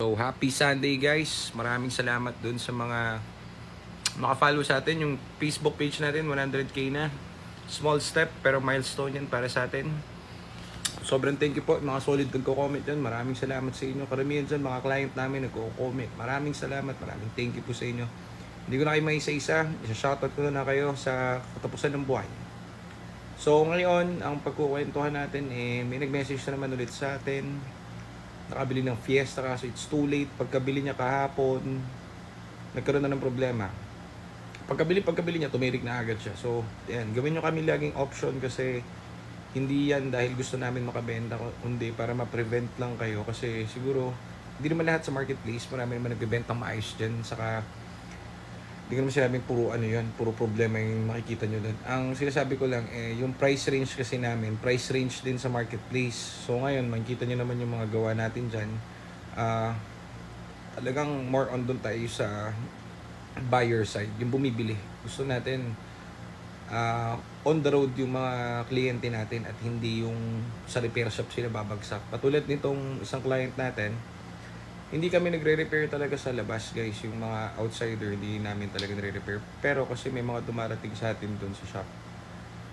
So, happy Sunday guys. Maraming salamat dun sa mga makafollow sa atin. Yung Facebook page natin, 100k na. Small step, pero milestone yan para sa atin. Sobrang thank you po. Mga solid nagko-comment dyan. Maraming salamat sa inyo. Karamihan dyan, mga client namin nagko-comment. Maraming salamat. Maraming thank you po sa inyo. Hindi ko na kayo may isa-isa. Isa-shoutout ko na kayo sa katapusan ng buhay. So ngayon, ang pagkukwentuhan natin, eh, may nag-message na naman ulit sa atin nakabili ng Fiesta kaso it's too late. Pagkabili niya kahapon, nagkaroon na ng problema. Pagkabili, pagkabili niya, tumirik na agad siya. So, yan, gawin nyo kami laging option kasi hindi yan dahil gusto namin makabenta, kundi para ma-prevent lang kayo. Kasi siguro, hindi naman lahat sa marketplace, marami naman nagbebenta maayos dyan. Saka, hindi ko naman sinabing puro ano yun, puro problema yung makikita nyo doon. Ang sinasabi ko lang, eh, yung price range kasi namin, price range din sa marketplace. So ngayon, makikita nyo naman yung mga gawa natin dyan. Ah, talagang more on doon tayo sa buyer side, yung bumibili. Gusto natin ah, on the road yung mga kliyente natin at hindi yung sa repair shop sila babagsak. Patulad nitong isang client natin, hindi kami nagre-repair talaga sa labas guys. Yung mga outsider hindi namin talaga nagre-repair. Pero kasi may mga dumarating sa atin doon sa shop.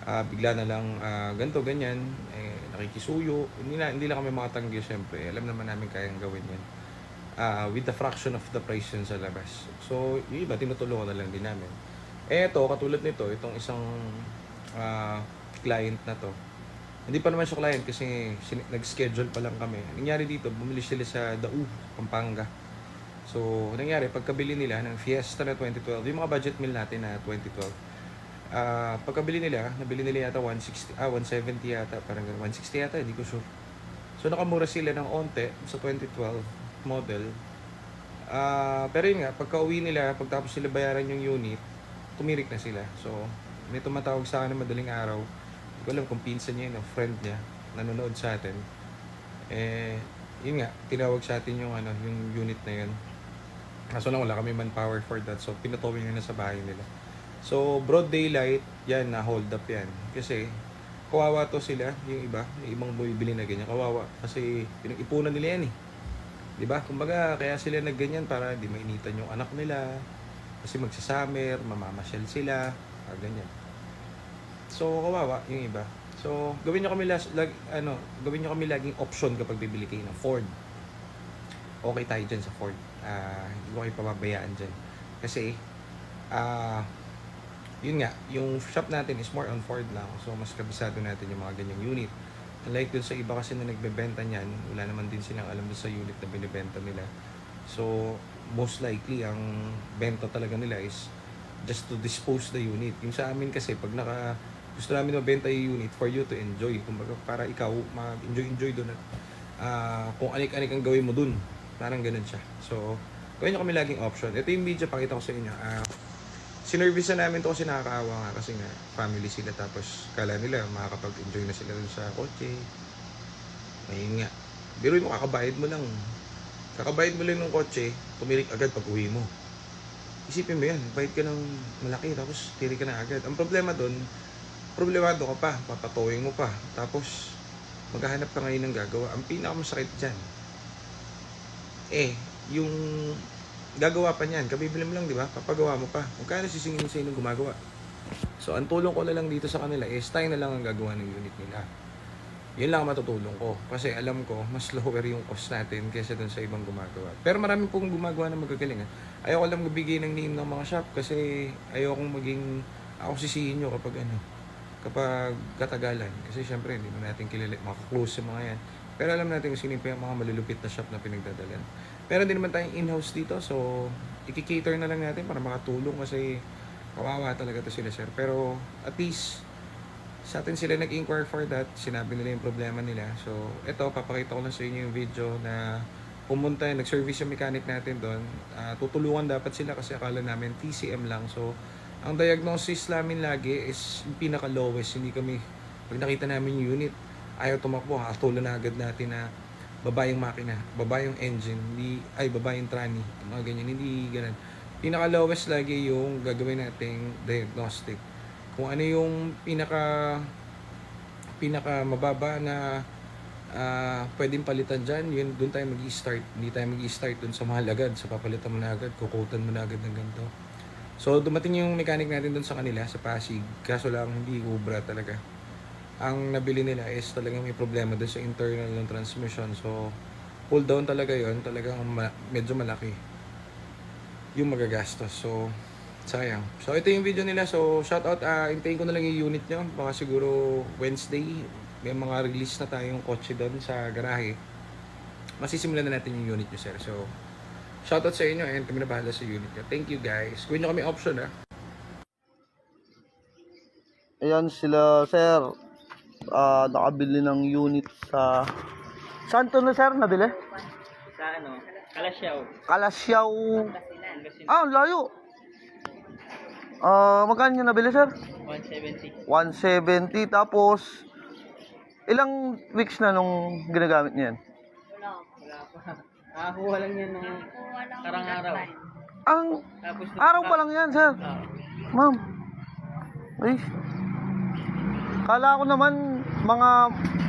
Ah, bigla na lang ah, ganto ganyan. Eh, nakikisuyo. Hindi, na, hindi lang kami makatanggi syempre. Alam naman namin kayang gawin yan Ah, with the fraction of the price yun sa labas. So yung iba tinutulungan na lang din namin. Eh ito katulad nito itong isang ah, client na to hindi pa naman siya client kasi nag-schedule pa lang kami. Nangyari dito, bumili sila sa Dau, Pampanga. So, nangyari, pagkabili nila ng Fiesta na 2012, yung mga budget meal natin na 2012, ah pagkabili nila, nabili nila yata 160, ah, 170 yata, parang ganun, 160 yata, hindi ko sure. So, nakamura sila ng onte sa 2012 model. Ah, pero yun nga, pagka uwi nila, pagtapos sila bayaran yung unit, tumirik na sila. So, may tumatawag sa akin na madaling araw, ko alam kung pinsan niya yun friend niya, nanonood sa atin. Eh, yun nga, tinawag sa atin yung, ano, yung unit na yun. Kaso lang wala kami manpower for that. So, pinatawin na sa bahay nila. So, broad daylight, yan, na hold up yan. Kasi, kawawa to sila, yung iba, yung ibang bumibili na ganyan, kawawa. Kasi, pinag-ipunan nila yan eh. Ba? Kumbaga, kaya sila nagganyan para di mainitan yung anak nila. Kasi magsasummer, mamamasyal sila, ah, ganyan. So, kawawa yung iba. So, gawin nyo kami las, lag, ano, gawin nyo kami laging option kapag bibili kayo ng Ford. Okay tayo dyan sa Ford. Ah, hindi ko kayo pababayaan dyan. Kasi, ah, yun nga, yung shop natin is more on Ford lang. So, mas kabisado natin yung mga ganyang unit. Unlike dun sa iba kasi na nagbebenta niyan, wala naman din silang alam sa unit na binibenta nila. So, most likely, ang benta talaga nila is just to dispose the unit. Yung sa amin kasi, pag naka, gusto namin mabenta yung unit for you to enjoy. Kumbaga, para ikaw mag-enjoy-enjoy doon at ah, kung anik-anik ang gawin mo dun. Parang ganun siya. So, gawin nyo kami laging option. Ito yung video, pakita ko sa inyo. Ah, sinervice na namin to kasi nakakaawa nga kasi nga family sila tapos kala nila makakapag-enjoy na sila dun sa kotse. Ayun nga. Pero mo kakabayad mo lang. Kakabayad mo lang ng kotse, tumirik agad pag uwi mo. Isipin mo yan, bayad ka ng malaki tapos tirik ka na agad. Ang problema doon, problemado ka pa, papatowing mo pa. Tapos, maghahanap ka ngayon ng gagawa. Ang pinakamasakit dyan, eh, yung gagawa pa niyan, kabibili mo lang, di ba? Papagawa mo pa. Magkano sisingin sa inyo gumagawa? So, ang tulong ko na lang dito sa kanila is tayo na lang ang gagawa ng unit nila. Yun lang ang matutulong ko. Kasi alam ko, mas lower yung cost natin kaysa dun sa ibang gumagawa. Pero marami pong gumagawa na magagaling. Ha? Ayoko lang magbigay ng name ng mga shop kasi ayokong maging ako sisihin nyo kapag ano, kapag katagalan. Kasi syempre, hindi mo natin kilala, makaklose sa mga yan. Pero alam natin kung sino yung mga malulupit na shop na pinagdadalan. Pero hindi naman tayong in-house dito, so ikikater na lang natin para makatulong kasi kawawa talaga to sila sir. Pero at least sa atin sila nag-inquire for that, sinabi nila yung problema nila. So ito, papakita ko lang sa inyo yung video na pumunta, nag-service yung mechanic natin doon. Ah, tutulungan dapat sila kasi akala namin TCM lang. So ang diagnosis namin lagi is yung pinaka-lowest. Hindi kami, pag nakita namin yung unit, ayaw tumakbo, hatulan na agad natin na baba yung makina, baba yung engine, hindi, ay baba yung tranny, mga ganyan, hindi ganun. Pinaka-lowest lagi yung gagawin nating diagnostic. Kung ano yung pinaka pinaka mababa na ah pwedeng palitan dyan, yun, doon tayo mag start Hindi tayo mag start doon sa mahal agad. Sa papalitan mo na agad, kukutan mo na agad ng ganito. So, dumating yung mechanic natin doon sa kanila, sa Pasig. Kaso lang, hindi ubra talaga. Ang nabili nila is talagang may problema doon sa internal ng transmission. So, pull down talaga yon talagang ma- medyo malaki yung magagastos. So, sayang. So, ito yung video nila. So, shout out. ah hintayin ko na lang yung unit nyo. Baka siguro Wednesday, may mga release na tayong kotse doon sa garahe. Masisimulan na natin yung unit nyo, sir. So, shout out sa inyo and kami na bahala sa unit nyo. Thank you, guys. Gawin nyo kami option, ah. Ayan sila, sir. Ah, nakabili ng unit sa... Saan to na, sir, nabili? Sa ano? Kalasyaw. Kalasyaw. Ah, ang layo. Ah, magkano yung nabili, sir? 170. 170. Tapos, ilang weeks na nung ginagamit niyan? Nakakuha lang yan nung karang araw. Ang Tapos araw pa lang yan, sir. Ah, Ma'am. Ay. Kala ko naman mga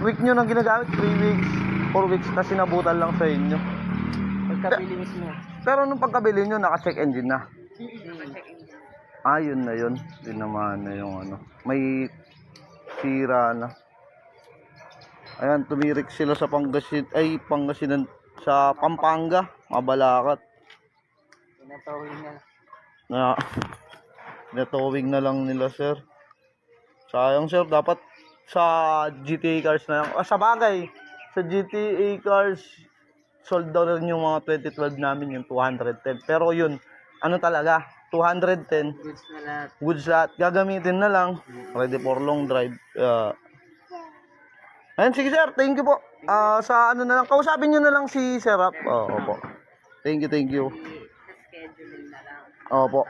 week nyo nang ginagamit, 3 weeks, 4 weeks na sinabutan lang sa inyo. pagkabili mismo. Pero nung pagkabili nyo, naka-check engine na. Hmm. Ah, na yun. Yun naman na yung ano. May sira na. Ayan, tumirik sila sa Pangasin, ay, Pangasinan, sa Pampanga, Mabalakat. Pinatawin na. Na, natowing na lang nila, sir. Sayang, sir. Dapat sa GTA cars na lang. Ah, sa bagay, sa GTA cars, sold down rin yung mga 2012 namin, yung 210. Pero yun, ano talaga, 210, Goods na lahat. goods lahat, gagamitin na lang. Ready for long drive. Uh, Ayun, sige sir, thank you po. Ah, sa ano na lang, kausapin nyo na lang si Sir Rap. Oo, opo. Thank you, thank you. Scheduling na lang. Opo.